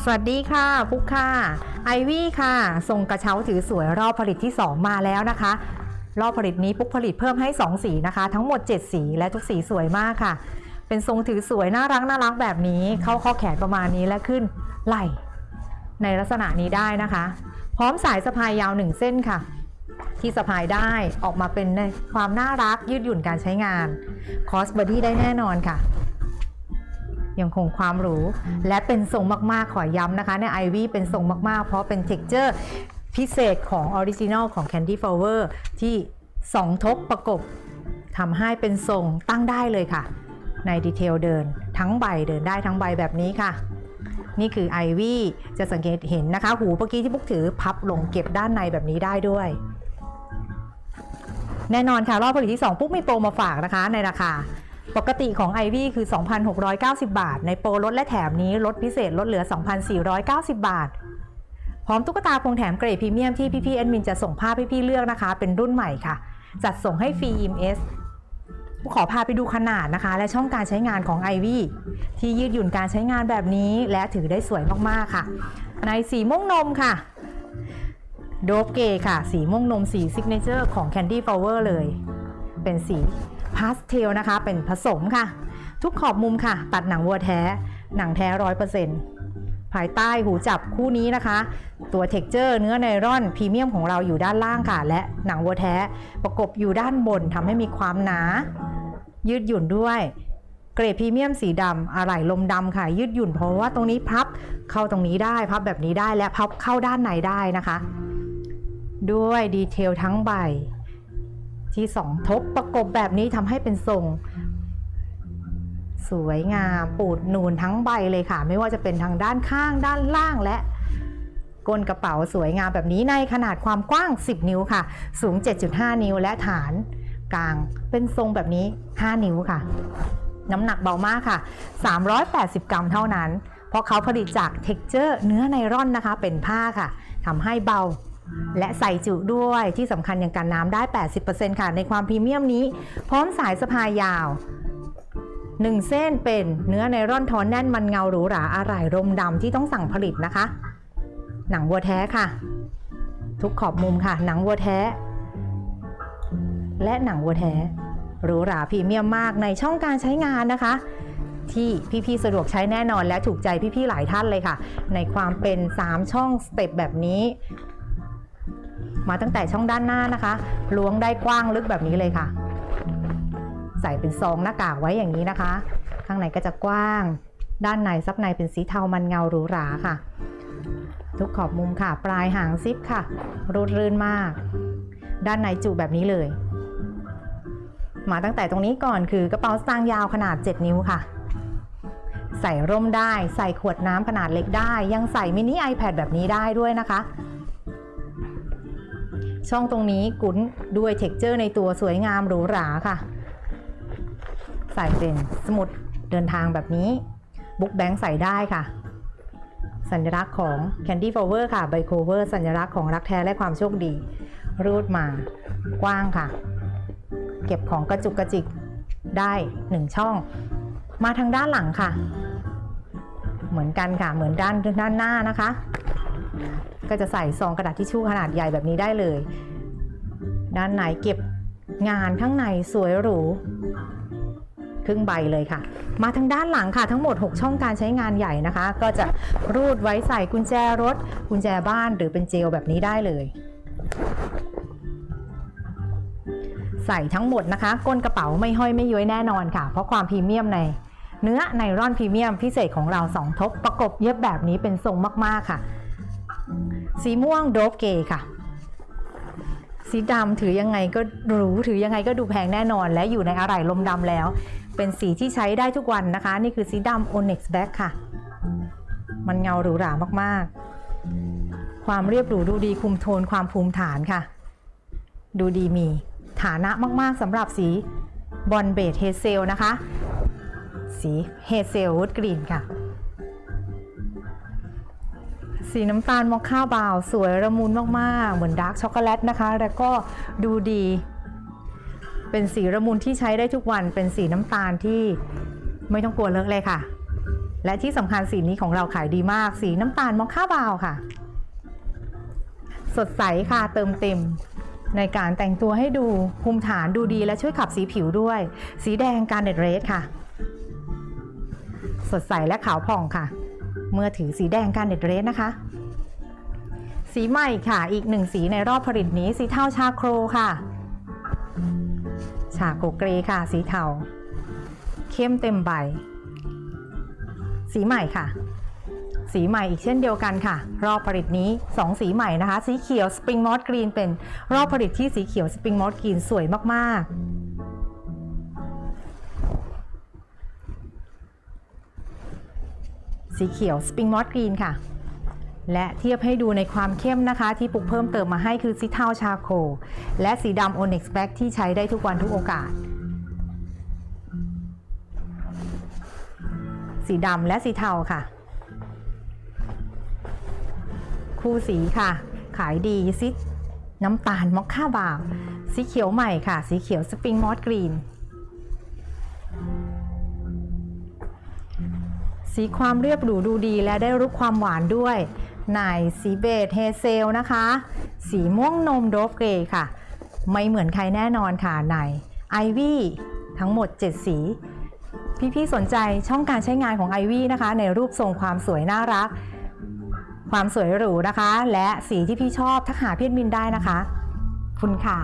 สวัสดีค่ะพุกค่ะ ไอวี่ค่ะส่งกระเช้าถือสวยรอบผลิตที่ 2 มาแล้วนะคะ รอบผลิตนี้ปุ๊กผลิตเพิ่มให้ 2 สีนะคะ ทั้งหมด 7 สีและทุกสีสวยมากค่ะ เป็นทรงถือสวยน่ารักน่ารักแบบนี้ เข้าข้อแขนประมาณนี้และขึ้นไหล่ในลักษณะนี้ได้นะคะ พร้อมสายสะพายยาว 1 เส้นค่ะ ที่สะพายได้ออกมาเป็นในความน่ารักยืดหยุ่นการใช้งานคอสบอดี้ได้แน่นอนค่ะ ยังคงความหรู และเป็นทรงมากๆ ขอย้ำนะคะในไอวี่เป็นทรงมากๆ เพราะเป็นเท็กเจอร์พิเศษของออริจินอลของ Candy Flower ที่สองทบประกบทำให้เป็นทรงตั้งได้เลยค่ะ ในดีเทลเดินทั้งใบเดินได้ทั้งใบแบบนี้ค่ะ นี่คือไอวี่จะสังเกตเห็นนะคะ หูเมื่อกี้ที่พวกถือพับลงเก็บด้านในแบบนี้ได้ด้วย แน่นอนค่ะ รอบผลิตที่ 2 ปุ๊บมีโปรมาฝากนะคะในราคา ปกติของ i อวี่คือ 2,690 บาท ในโปรลดและแถมนี้ลดพิเศษลดเหลือ 2,490 บาท พร้อมตุ๊กตาพวงแถมเกรดพรีเมียมที่พี่ๆแอดมินจะส่งภาพให้พี่เลือกนะคะ เป็นรุ่นใหม่ค่ะ จัดส่งให้ฟรี EMS ขอพาไปดูขนาดนะคะ และช่องการใช้งานของ i อวี่ที่ยืดหยุ่นการใช้งานแบบนี้และถือได้สวยมากๆค่ะ ในสีม่วงนมค่ะโดบเกค่ะ สีม่วงนมสีซิกเนเจอร์ของ Candy Flower เลย เป็นสี พาสเทลนะคะ เป็นผสมค่ะ ทุกขอบมุมค่ะ ตัดหนังวัวแท้ หนังแท้ร้อยเปอร์เซ็นต์ภายใต้หูจับคู่นี้นะคะ ตัวเท็กเจอร์เนื้อไนร่อนพรีเมียมของเราอยู่ด้านล่างค่ะ และหนังวัวแท้ประกบอยู่ด้านบนทำให้มีความหนา ยืดหยุ่นด้วย เกรดพรีเมียมสีดำอะไหล่ลมดำค่ะ ยืดหยุ่นเพราะว่าตรงนี้พับเข้าตรงนี้ได้พับแบบนี้ได้และพับเข้าด้านในได้นะคะ ด้วยดีเทลทั้งใบ ที่สองทบประกบแบบนี้ทำให้เป็นทรง สวยงามปูดนูนทั้งใบเลยค่ะ ไม่ว่าจะเป็นทางด้านข้างด้านล่างและก้นกระเป๋าสวยงามแบบนี้ในขนาดความกว้าง 10 นิ้วค่ะ สูง 7.5 นิ้วและฐานกลางเป็นทรงแบบนี้ 5 นิ้วค่ะ น้ำหนักเบามากค่ะ 380 กรัมเท่านั้น เพราะเขาผลิตจากเท็กเจอร์เนื้อไนร่อนนะคะ เป็นผ้าค่ะทำให้เบา และใส่จุด้วยที่สำคัญยังกันน้ำได้ 80%ค่ะ ในความพรีเมียมนี้ พร้อมสายสะพายยาว 1 เส้นเป็นเนื้อไนร่อนทอนแน่นมันเงาหรูหราอะไหล่รมดำที่ต้องสั่งผลิตนะคะ หนังวัวแท้ค่ะ ทุกขอบมุมค่ะ หนังวัวแท้ และหนังวัวแท้หรูหราพรีเมียมมากในช่องการใช้งานนะคะที่พี่ๆ สะดวกใช้แน่นอนและถูกใจพี่ๆ หลายท่านเลยค่ะ ในความเป็น 3 ช่องสเต็ปแบบนี้ มาตั้งแต่ช่องด้านหน้านะคะ ล้วงได้กว้างลึกแบบนี้เลยค่ะ ใส่เป็นซองหน้ากากไว้อย่างนี้นะคะ ข้างในก็จะกว้าง ด้านในซับในเป็นสีเทามันเงาหรูหราค่ะ ทุกขอบมุมค่ะ ปลายหางซิปค่ะรูดรื่นมาก ด้านในจุแบบนี้เลย มาตั้งแต่ตรงนี้ก่อนคือกระเป๋าสตางค์ยาวขนาด 7 นิ้วค่ะใส่ร่มได้ ใส่ขวดน้ำขนาดเล็กได้ ยังใส่มินิ iPad แบบนี้ได้ด้วยนะคะ ช่องตรงนี้กุ้นด้วยเท็กเจอร์ในตัวสวยงามหรูหราค่ะ ใส่เป็นสมุดเดินทางแบบนี้ บุ๊กแบงค์ใส่ได้ค่ะ สัญลักษณ์ของ Candy Flower ค่ะไบโคเวอร์สัญลักษณ์ของรักแท้และความโชคดี รูดมากว้างค่ะ เก็บของกระจุกกระจิกได้1ช่อง มาทางด้านหลังค่ะ เหมือนกันค่ะเหมือนด้านด้านหน้านะคะ ก็จะใส่ซองกระดาษทิชชู่ขนาดใหญ่แบบนี้ได้เลย ด้านในเก็บงานข้างในสวยหรูครึ่งใบเลยค่ะ มาทางด้านหลังค่ะทั้งหมด 6 ช่องการใช้งานใหญ่นะคะ ก็จะรูดไว้ใส่กุญแจรถ กุญแจบ้านหรือเป็นเจลแบบนี้ได้เลย ใส่ทั้งหมดนะคะ ก้นกระเป๋าไม่ห้อยไม่ย้อยแน่นอนค่ะ เพราะความพรีเมียมใน เนื้อไนร่อนพรีเมียมพิเศษของเรา 2 ทบประกบเย็บแบบนี้เป็นทรงมากๆค่ะ สีม่วงโดบเกย์ค่ะ สีดำถือยังไงก็หรูถือยังไงก็ดูแพงแน่นอน และอยู่ในอะไหล่ลมดำแล้ว เป็นสีที่ใช้ได้ทุกวันนะคะ นี่คือสีดำ Onyx Black ค่ะ มันเงาหรูหรามากๆ ความเรียบหรูดูดีคุมโทนความภูมิฐานค่ะ ดูดีมีฐานะมากๆสำหรับสีบอลเบดเฮเซลนะคะ สีเฮเซลวูดกรีนค่ะ สีน้ำตาลมอคค่าบาว สวยระมุนมากๆ เหมือนดาร์กช็อกโกแลตนะคะ แล้วก็ดูดี เป็นสีระมุนที่ใช้ได้ทุกวัน เป็นสีน้ำตาลที่ไม่ต้องกลัวเลอะเลยค่ะ และที่สำคัญสีนี้ของเราขายดีมาก สีน้ำตาลมอคค่าบาวค่ะ สดใสค่ะเติมเต็มในการแต่งตัวให้ดูภูมิฐานดูดีและช่วยขับสีผิวด้วย สีแดงการเด็ดเรสค่ะ สดใสและขาวผ่องค่ะ เมื่อถือสีแดงการเด็ดเรสนะคะ สีใหม่ค่ะ อีกหนึ่งสีในรอบผลิตนี้ สีเทาชาโครค่ะ ชาโกเกรค่ะ สีเทาเข้มเต็มใบ สีใหม่ค่ะ สีใหม่อีกเช่นเดียวกันค่ะ รอบผลิตนี้ 2 สีใหม่นะคะ สีเขียวสปริงมอสกรีนเป็นรอบผลิตที่สีเขียวสปริงมอสกรีนสวยมากๆ สีเขียวสปริงมอสกรีนค่ะ และเทียบให้ดูในความเข้มนะคะ ที่ปุกเพิ่มเติมมาให้คือสีเทาชาโคลและสีดำ Onyx Black ที่ใช้ได้ทุกวันทุกโอกาส สีดำและสีเทาค่ะ คู่สีค่ะ ขายดีซิน้ำตาลมอคค่าบาวสีเขียวใหม่ค่ะ สีเขียวสปริงมอสกรีน สีความเรียบหรูดูดีและได้รูปความหวานด้วยในสีเบจเฮเซลนะคะ สีม่วงนมโดฟเกรย์ค่ะ ไม่เหมือนใครแน่นอนค่ะในไอวี่ทั้งหมด 7 สี พี่ๆสนใจช่องการใช้งานของ i อวี่นะคะ ในรูปทรงความสวยน่ารัก ความสวยหรูนะคะ และสีที่พี่ชอบทักหาพี่มินได้นะคะ คุณค่ะ